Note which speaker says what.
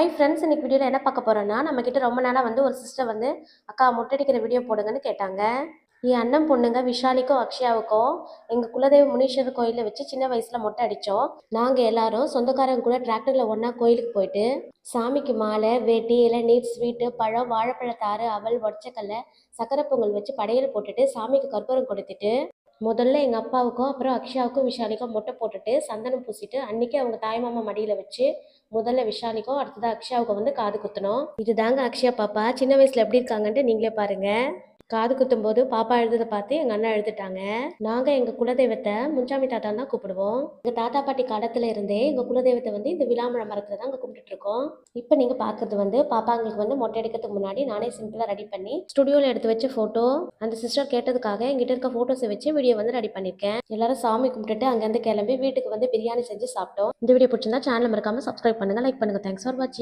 Speaker 1: Hi friends இன்னைக்கு வீடியோவில் என்ன பார்க்க போறோம்னா நம்ம கிட்ட ரொம்ப நாளாக வந்து ஒரு சிஸ்டர் வந்து அக்கா முட்டடிக்கிற அடிக்கிற வீடியோ போடுங்கன்னு கேட்டாங்க. என் அண்ணன் பொண்ணுங்க விஷாலிக்கும் அக்ஷயாவுக்கும் எங்கள் குலதெய்வ முனீஸ்வரர் கோயிலில் வச்சு சின்ன வயசில் மொட்டை அடித்தோம் நாங்கள் எல்லாரும் சொந்தக்காரங்க கூட டிராக்டரில் ஒன்றா கோயிலுக்கு போயிட்டு சாமிக்கு மாலை வேட்டி இளநீர் ஸ்வீட்டு பழம் வாழைப்பழத்தாறு அவல் உடச்சக்கல்ல சக்கரை பொங்கல் வச்சு படையல் போட்டுட்டு சாமிக்கு கற்பூரம் கொடுத்துட்டு முதல்ல எங்கள் அப்பாவுக்கும் அப்புறம் அக்ஷாவுக்கும் விஷாலிக்கும் மொட்டை போட்டுட்டு சந்தனம் பூசிட்டு அன்றைக்கி அவங்க தாய்மாமா மடியில் வச்சு முதல்ல விஷாலிக்கும் அடுத்ததாக அக்ஷாவுக்கும் வந்து காது குத்தணும் இதுதாங்க அக்ஷயா பாப்பா. சின்ன வயசில் எப்படி இருக்காங்கன்ட்டு நீங்களே பாருங்கள் காது குத்தும் போது பாப்பா எழுதுறத பார்த்து எங்க அண்ணா எழுதிட்டாங்க. நாங்க எங்க குலதெய்வத்தை முஞ்சாமி தாத்தா தான் கூப்பிடுவோம். எங்க தாத்தா பாட்டி காலத்துல இருந்தே எங்க குலதெய்வத்தை வந்து இந்த விழாமழ மரத்துல தான் அங்க கும்பிட்டுட்டு இருக்கோம். இப்போ நீங்க பாக்குறது வந்து பாப்பாங்களுக்கு வந்து மொட்டை எடுக்கிறதுக்கு முன்னாடி நானே சிம்பிளா ரெடி பண்ணி ஸ்டுடியோல எடுத்து வச்ச போட்டோ அந்த சிஸ்டர் கேட்டதுக்காக எங்கிட்ட இருக்க போட்டோஸை வச்சு வீடியோ வந்து ரெடி பண்ணிருக்கேன் எல்லாரும் சாமி கும்பிட்டுட்டு அங்கேருந்து கிளம்பி வீட்டுக்கு வந்து பிரியாணி செஞ்சு சாப்பிட்டோம். இந்த வீடியோ பிடிச்சிருந்தா சேனல் மறக்காம சப்ஸ்கிரைப் பண்ணுங்க லைக் பண்ணுங்க. தேங்க்ஸ் ஃபார் வாட்சிங்